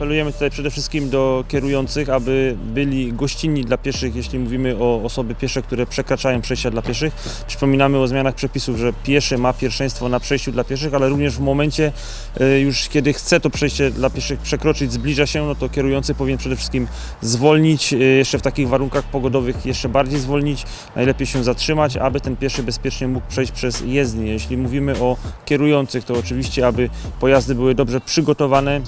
apelujemy tutaj przede wszystkim do kierujących, aby byli gościnni dla pieszych, jeśli mówimy o osoby piesze, które przekraczają przejścia dla pieszych. Przypominamy o zmianach przepisów, że pieszy ma pierwszeństwo na przejściu dla pieszych, ale również w momencie e, już kiedy chce to przejście dla pieszych przekroczyć, zbliża się, no to kierujący powinien przede wszystkim zwolnić, e, jeszcze w takich warunkach pogodowych jeszcze bardziej zwolnić, najlepiej się zatrzymać, aby ten pieszy bezpiecznie mógł przejść przez jezdnię. Jeśli mówimy o kierujących, to oczywiście, aby pojazdy były dobrze przygotowane,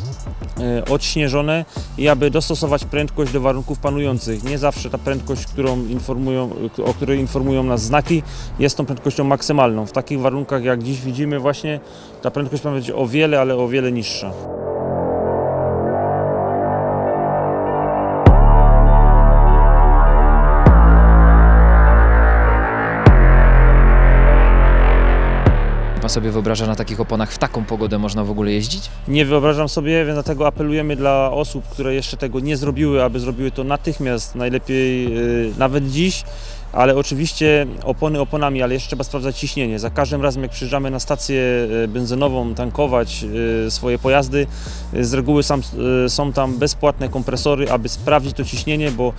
odśnieżone i aby dostosować prędkość do warunków panujących. Nie zawsze ta prędkość, którą informują, o której informują nas znaki, jest tą prędkością maksymalną. W takich warunkach, jak dziś widzimy, właśnie ta prędkość ma być o wiele, ale o wiele niższa. Pan sobie wyobraża na takich oponach w taką pogodę można w ogóle jeździć? Nie wyobrażam sobie, więc dlatego apelujemy dla osób, które jeszcze tego nie zrobiły, aby zrobiły to natychmiast, najlepiej y, nawet dziś. Ale oczywiście opony oponami, ale jeszcze trzeba sprawdzać ciśnienie. Za każdym razem, jak przyjeżdżamy na stację y, benzynową tankować y, swoje pojazdy, y, z reguły są tam bezpłatne kompresory, aby sprawdzić to ciśnienie, bo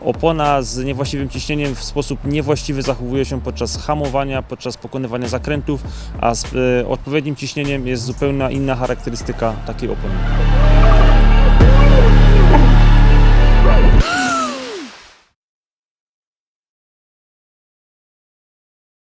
opona z niewłaściwym ciśnieniem w sposób niewłaściwy zachowuje się podczas hamowania, podczas pokonywania zakrętów, a z y, odpowiednim ciśnieniem jest zupełnie inna charakterystyka takiej opony.